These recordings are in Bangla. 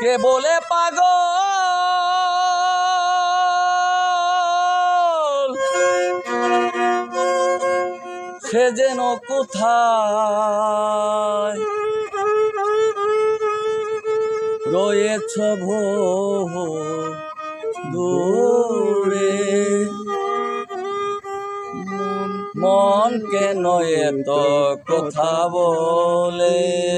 কে বলে পাগল? সে যেন কোথায়? রয়েছ ভো দূরে। মন কেন এত কথা বলে?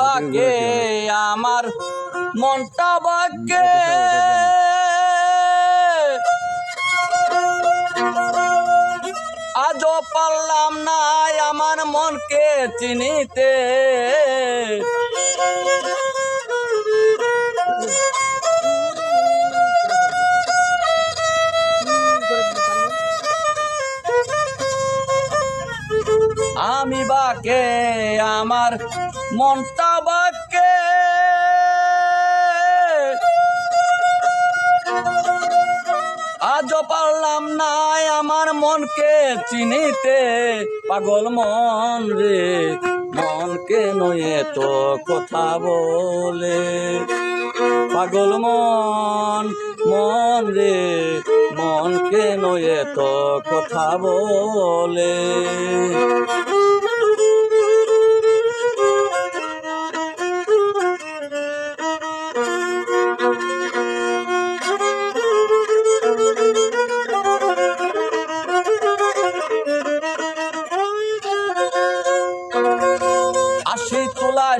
বাকে আমার মনটা বাকে। আজও পারলাম না আমার মনকে চিনিতে। বাকে, আমার মনটা বাকে। আজও পারলাম না আমার মনকে চিনিতে, পাগল মন রে মন কেন তো কথা বলে। পাগল মন মন রে মন কেন তো কথা বলে।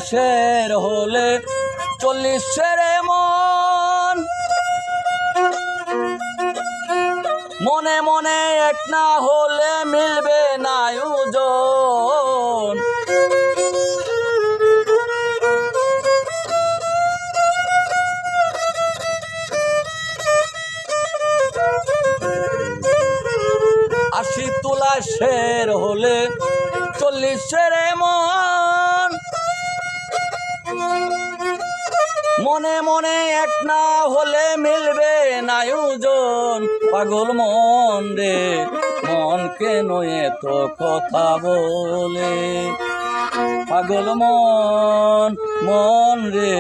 শের হলে চল্লিশ শেরে মন। মনে মনে এক না হলে মিলবে না ওজন আশি তোলা শের হলে চল্লিশ শেরে মন। মনে মনে এক না হলে মিলবে না ওজন পাগল মন রে, মন কেন এত কথা বলে? পাগল মন মন রে,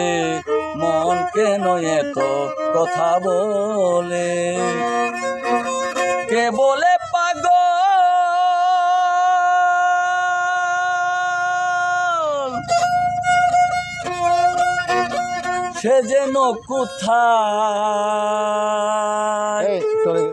মন কেন এত কথা বলে? কে বলে সে যেন কোথায়?